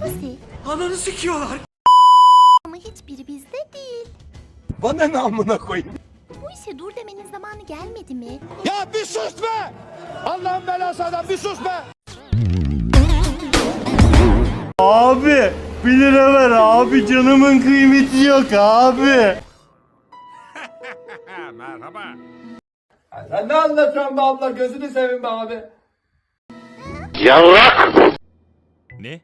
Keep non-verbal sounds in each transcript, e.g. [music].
Pussy. Ananı sikiyorlar. Ama hiçbiri bizde değil. Bana ne amına koyayım? Bu işe dur demenin zamanı gelmedi mi? Ya bir sus be! Allah'ın belası adam bir sus be! Abi 1 lira ver abi canımın kıymeti yok abi. [laughs] Sen ne anlatıyorsun be abla gözünü seveyim be abi. Ne?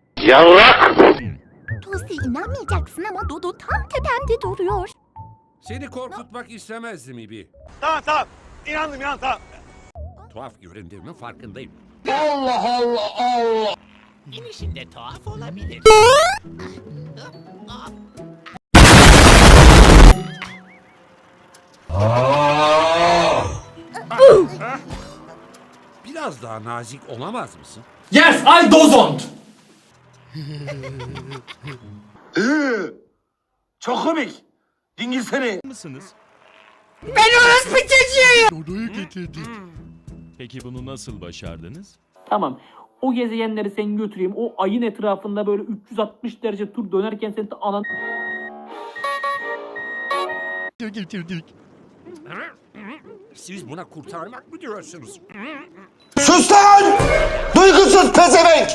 Pussy inanmayacaksın ama Dodo tam tepemde duruyor. Seni korkutmak istemezdim İbi. Tamam tamam inandım inan tamam. Tuhaf göründüğümün farkındayım. Allah Allah Allah. İnişinde tuhaf olabilir. Biraz daha nazik olamaz mısın? Yes, I don't. [laughs] Çok komik. Dingil seni. mısınız? Dodo'yu getirdik. Peki bunu nasıl başardınız? Tamam. O gezegenleri sen götüreyim. O ayın etrafında böyle 360 derece tur dönerken sen de anan... Getirdik. Siz buna kurtarmak mı diyorsunuz? Sus lan! Duygusuz pezevenk!